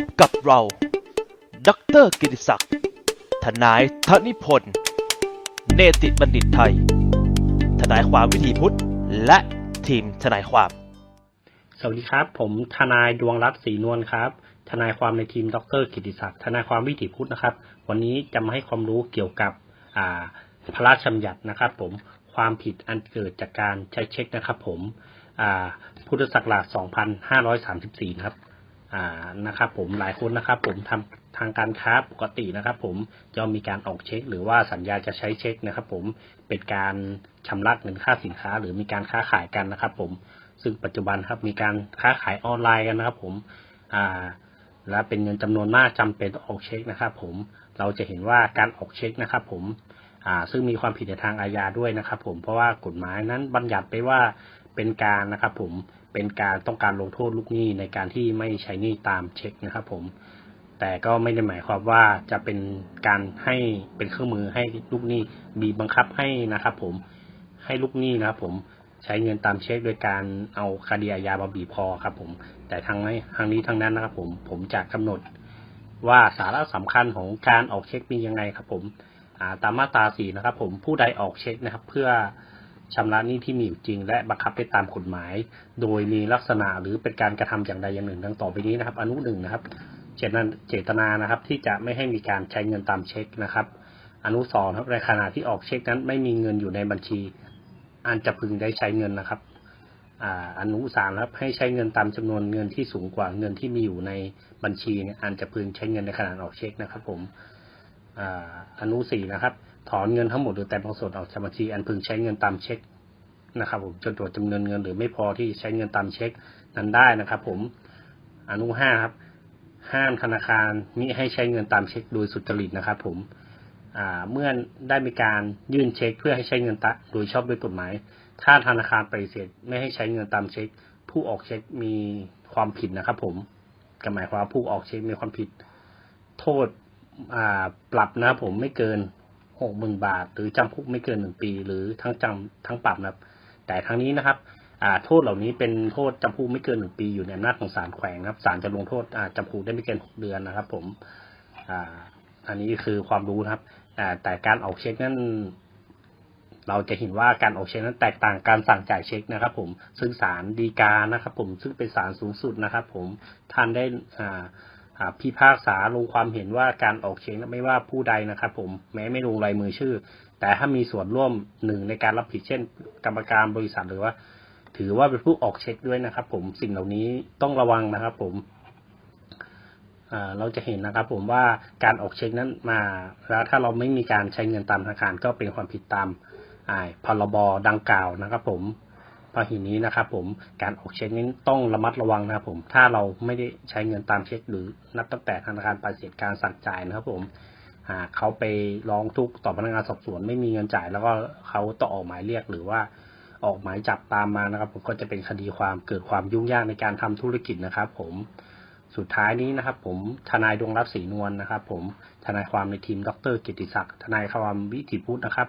บกับเรา ดรกิติศักดิ์ ทนายธนิพนธ์ เนติบัณฑิตไทย ทนายความวิถีพุทธ และทีมทนายความ สวัสดีครับ ผมทนายดวงรัตน์ศรีนวลครับ ทนายความในทีมดรกิติศักดิ์ ทนายความวิถีพุทธนะครับ วันนี้จะมาให้ความรู้เกี่ยวกับอ่าพระราชบัญญัตินะครับ ผม ความผิดอันเกิดจากการใช้เช็คนะครับ ผมพุทธศักราช 2534 ครับ อ่านะครับ ผมหลายคนนะครับ ผมทำทางการค้าปกตินะครับ ผมจะมีการออกเช็ค หรือว่าสัญญาจะใช้เช็คนะครับ ผมเป็นการชำระเงินค่าสินค้า หรือมีการค้าขายกันนะครับ ผมซึ่งปัจจุบันครับมีการค้าขายออนไลน์กันนะครับ ผมอ่าและเป็นเงินจำนวนมากจำเป็นต้องออกเช็คนะครับ ผมเราจะเห็นว่าการออกเช็คนะครับ ผมซึ่งมีความผิดในทางอาญาด้วยนะครับ ผมเพราะว่ากฎหมายนั้นบัญญัติไปว่า เป็นการนะครับ ผมเป็นการต้องการลงโทษลูกหนี้ในการที่ไม่ใช้หนี้ตามเช็คนะครับ ผม แต่ก็ไม่ได้หมายความว่าจะเป็นการให้เป็นเครื่องมือให้ลูกหนี้บีบบังคับให้นะครับ ผมให้ลูกหนี้นะครับ ผมใช้เงินตามเช็คโดยการเอาคดีอาญามาบีบคอครับ ผม แต่ทางนี้ทางนี้ทางนั้นนะครับ ผมผมจะกำหนดว่าสาระสำคัญของการออกเช็คมียังไงครับ ผมตามมาตราสี่นะครับ ผมผู้ใดออกเช็คนะครับ เพื่อ ชำระหนี้ที่มีอยู่จริง และบังคับไปตามกฎหมาย โดยมีลักษณะหรือเป็นการกระทำอย่างใดอย่างหนึ่งดังต่อไปนี้นะครับ อนุหนึ่งนะครับ เจตนาเจตนานะครับ ที่จะไม่ให้มีการใช้เงินตามเช็คนะครับ อนุสองครับในขณะที่ออกเช็คนั้นไม่มีเงินอยู่ในบัญชี อันจะพึงได้ใช้เงินนะครับอนุสามครับให้ใช้เงินตามจำนวนเงินที่สูงกว่าเงินที่มีอยู่ในบัญชีเนี่ยอันจะพึงใช้เงินในขณะออกเช็คนะครับ ผม อนุสี่นะครับ ถอนเงินทั้งหมดหรือแต่บางส่วนออกจากบัญชี อันพึงใช้เงินตามเช็คนะครับ ผมจนตรวจจำนวนเงินหรือไม่พอที่ใช้เงินตามเช็คนั้นได้นะครับ ผมอนุห้าครับ ห้ามธนาคารมิให้ใช้เงินตามเช็คโดยสุจริตนะครับ ผมเมื่อได้มีการยื่นเช็ค เพื่อให้ใช้เงินตะโดยชอบด้วยกฎหมาย ถ้าธนาคารปฏิเสธไม่ให้ใช้เงินตามเช็ค ผู้ออกเช็คมีความผิดนะครับ ผมก็หมายความว่าผู้ออกเช็คมีความผิด โทษ ปรับนะผมไม่เกินหกหมื่นบาท หรือจำคุกไม่เกินหนึ่งปี หรือทั้งจำทั้งปรับนะครับ แต่ทั้งนี้นะครับโทษเหล่านี้เป็นโทษจำคุกไม่เกินหนึ่งปีอยู่ในอำนาจของศาลแขวงนะครับศาลจะลงโทษอ่าจำคุกได้ไม่เกินหกเดือนนะครับ ผมออันนี้คือความรู้นะครับแต่การออกเช็คนั้นเราจะเห็นว่าการออกเช็คนั้นแตกต่างการสั่งจ่ายเช็คนะครับ ผมซึ่งศาลฎีกานะครับ ผมซึ่งเป็นศาลสูงสุดนะครับ ผมท่านได้อ่า พิพากษาลงความเห็นว่าการออกเช็คนั้นไม่ว่าผู้ใดนะครับ ผมแม้ไม่ลงลายมือชื่อ แต่ถ้ามีส่วนร่วมหนึ่งในการรับผิดเช่น กรรมการบริษัทหรือว่า ถือว่าเป็นผู้ออกเช็คด้วยนะครับ ผมสิ่งเหล่านี้ต้องระวังนะครับ ผมเราจะเห็นนะครับ ผมว่าการออกเช็คนั้นมา แล้วถ้าเราไม่มีการใช้เงินตามธนาคารก็เป็นความผิดตามอ่าพรบดังกล่าวนะครับ ผม พอหินนี้นะครับผมการออกเช็คนี้ต้องระมัดระวังนะครับผมถ้าเราไม่ได้ใช้เงินตามเช็ค หรือนับตั้งแต่ธนาคารปฏิเสธการสั่งจ่ายนะครับผมหากเขาไปร้องทุกข์ต่อพนักงานสอบสวนไม่มีเงินจ่ายแล้วก็เขาต้องออกหมายเรียกหรือว่าออกหมายจับตามมานะครับ ผมก็จะเป็นคดีความเกิดความยุ่งยากในการทำธุรกิจนะครับ ผมสุดท้ายนี้นะครับ ผมทนายดวงรัตน์ศรีนวลนะครับ ผมทนายความในทีมดรกิติศักดิ์ทนายความวิถีพุทธนะครับ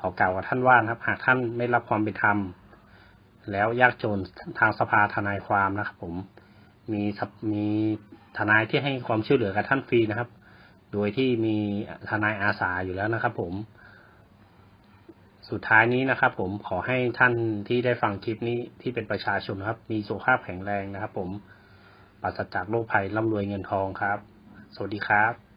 ขอกล่าวกับท่านว่านะครับ หากท่านไม่รับความเป็นธรรม แล้วยากจนทางสภาทนายความนะครับ ผมมีมีทนายที่ให้ความช่วยเหลือกับท่านฟรีนะครับ โดยที่มีทนายอาสาอยู่แล้วนะครับ ผม สุดท้ายนี้นะครับ ผมขอให้ท่านที่ได้ฟังคลิปนี้ที่เป็นประชาชนครับ มีสุขภาพแข็งแรงนะครับ ผมปราศจากโรคภัยร่ำรวยเงินทองครับ สวัสดีครับ